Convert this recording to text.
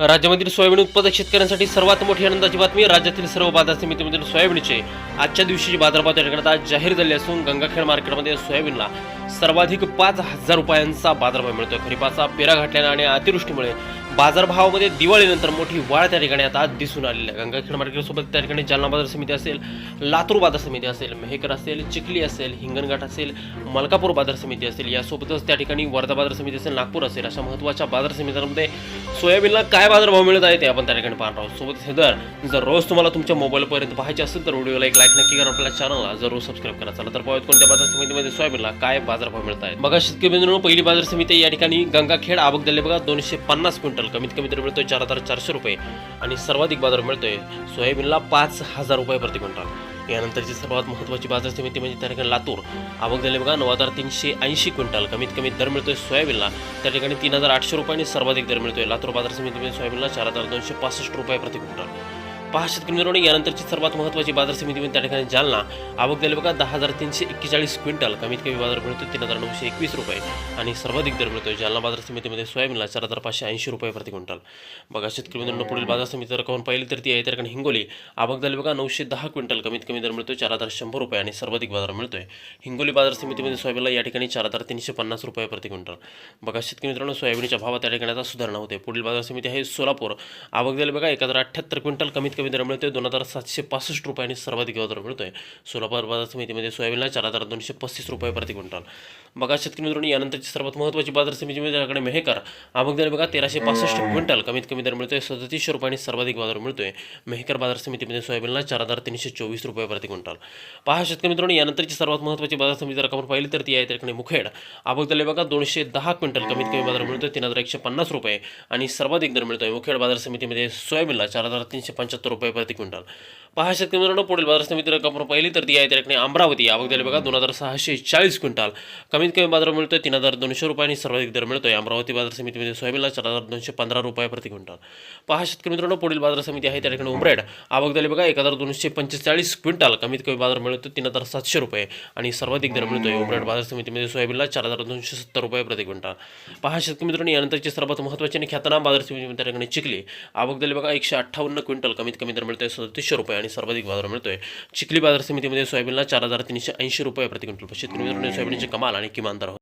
राज्यामधील सोयाबीन उत्पादक शेतकऱ्यांसाठी सर्वात मोठी आनंदाची बातमी राज्यातील सर्व बाजार समितीमधील सोयाबीनचे आजच्या दिवशीची बाजारभाव त्या ठिकाणी जाहीर झाले असून गंगाखेड मार्केटमध्ये सोयाबीनला सर्वाधिक पाच हजार रुपयांचा बाजारभाव मिळतो खरीपाचा पेरा घाटल्याने आणि अतिवृष्टीमुळे बाजारभावामध्ये दिवाळीनंतर मोठी वाढ त्या ठिकाणी आता दिसून आलेली आहे. गंगाखेड मार्केटसोबत त्या ठिकाणी जालना बाजार समिती असेल लातूर बाजार समिती असेल मेहकर असेल चिखली असेल हिंगणघाट असेल मलकापूर बाजार समिती असेल यासोबतच त्या ठिकाणी वर्धा बाजार समिती असेल नागपूर असेल अशा महत्त्वाच्या बाजार समित्यांमध्ये सोयाबीनला काय बाजारभाव मिळत आहे ते आपण त्या ठिकाणी पाहणार आहोत. सोबत हे दर जर रोज तुम्हाला तुमच्या मोबाईलपर्यंत पाहायचे असेल तर व्हिडिओला एक लाईक नक्की करा आपल्या चॅनलला जरूर सबस्क्राईब करा. चला तर पाहूयात कोणत्या बाजार समितीमध्ये सोयाबीनला काय बाजारभाव मिळत आहेत. बघा शेतकरी मित्रांनो पहिली बाजार समिती या ठिकाणी गंगाखेड आवक दिले बघा दोनशे पन्नास क्विंटल. कमीत कमी दर मिळतोय चार हजार चारशे रुपये. आणि सर्वाधिक बाजार मिळतोय सोयाबीनला पाच हजार रुपये प्रति क्विंटल. यानंतरची सर्वात महत्त्वाची बाजार समिती म्हणजे त्या ठिकाणी लातूर. आवक दिले बघा नऊ हजार तीनशे ऐंशी क्विंटल. कमीत कमी दर मिळतोय सोयाबीनला. त्या ठिकाणी तीन हजार आठशे रुपये आणि सर्वाधिक दर मिळतोय. लातूर बाजार समितीमध्ये म्हणजे सोयाबीनला चार हजार दोनशे पासष्ट रुपये प्रति क्विंटल. पहा शेतकरी मित्रांनो यानंतरची सर्वात महत्त्वाची बाजार समिती त्या ठिकाणी जालना. आवक दिले बघा दहा हजार तीनशे एक्केचाळीस क्विंटल. कमीत कमी बाजार मिळतो तीन हजार नऊशे एकवीस रुपये. आणि सर्वाधिक दर मिळतोय जालना बाजार समितीमध्ये सोयाबीनला चार हजार पाचशे ऐंशी रुपये प्रति क्विंटल. बघा शेतकरी मित्रांनो पुढील बाजार समिती जर कोण पाहिली तर ती आहे त्या ठिकाणी हिंगोली. आवक झाली बघा नऊशे दहा क्विंटल. कमीत कमी दर मिळतोय चार हजार शंभर रुपये आणि सर्वाधिक बाजार मिळतोय. हिंगोली बाजार समितीमध्ये सोयाबीनला या ठिकाणी चार हजार तीनशे पन्नास रुपये प्रति क्विंटल. बघा शेतकरी मित्रांनो सोयाबीनच्या भावात त्या ठिकाणी आता सुधारणा होते. पुढील बाजार समिती आहे सोलापूर. आवक झाली बघा एक हजार अठ्ठ्याहत्तर क्विंटल. कमीत कमी दर मिळतोय. दोन हजार सातशे पासष्ट रुपये आणि सर्वाधिक दर मिळतोय. सोलापूर बाजार समितीमध्ये सोयाबीनला चार हजार दोनशे पस्तीस रुपये प्रति क्विंटल. बघा शेतकरी मित्रांनो यानंतरची सर्वात महत्त्वाची बाजार समिती म्हणजे त्याकडे मेहकर. आवक झाली बघा तेराशे पासष्ट क्विंटल. कमीत कमी दर मिळतोय सदतीसशे रुपये आणि सर्वाधिक बाजार मिळतोय. मेहकर बाजार समितीमध्ये सोयाबीनला चार हजार तीनशे चोवीस रुपये प्रति क्विंटल. पहा शेतकरी मित्रांनो यानंतरची सर्वात महत्त्वाची बाजार समिती जर आपण पाहिली तर ती आहे त्याकडे मुखेड. आवक झाली बघा दोनशे दहा क्विंटल कमीत कमी बाजार मिळतोय तीन हजार एकशे पन्नास रुपये. आणि सर्वाधिक दर मिळतोय मुखेड बाजार समितीमध्ये सोयाबीनला चार हजार तीनशे पंच्याहत्तर रुपये प्रति क्विंटल पहा शेतकरी मित्रांनो पुढील बाजार समिती रक्कम आपण पाहिली तर ती आहे ठिकाणी अमरावती आवक झाली बघा दोन हजार सहाशे चाळीस क्विंटल. कमीत कमी बाजार मिळतोय तीन हजार दोनशे रुपये आणि सर्वाधिक दर मिळतोय. अमरावती बाजार समितीमध्ये सोयाबीनला चार हजार दोनशे पंधरा रुपये प्रति क्विंटल. पहा शेतकरी मित्रांनो पुढील बाजार समिती आहे त्या ठिकाणी उमरेड. आवक झाली बघा एक हजार दोनशे पंचेचाळीस क्विंटल. कमीत कमी बाजार मिळतो तीन हजार सातशे रुपये आणि सर्वाधिक दर मिळतोय उमरेड बाजार समितीमध्ये सोयाबीनला चार हजार दोनशे सत्तर रुपये प्रति क्विंटल. पहा शेतकरी मित्रांनो यानंतरची सर्वात महत्त्वाची आणि ख्यातनाम बाजार समिती त्या ठिकाणी चिखली. आवक झाली बघा एकशे अठ्ठावन्न क्विंटल कमीत कमी दर मिळतोय सदतीसशे रुपये. आणि सर्वाधिक बाजार मिळतोय. चिखली बाजार समितीमध्ये सोयाबीनला चार हजार तीनशे ऐंशी रुपये प्रति क्विंटल शेतकरी मित्रांनो सोयाबीनचे कमाल आणि किमान दर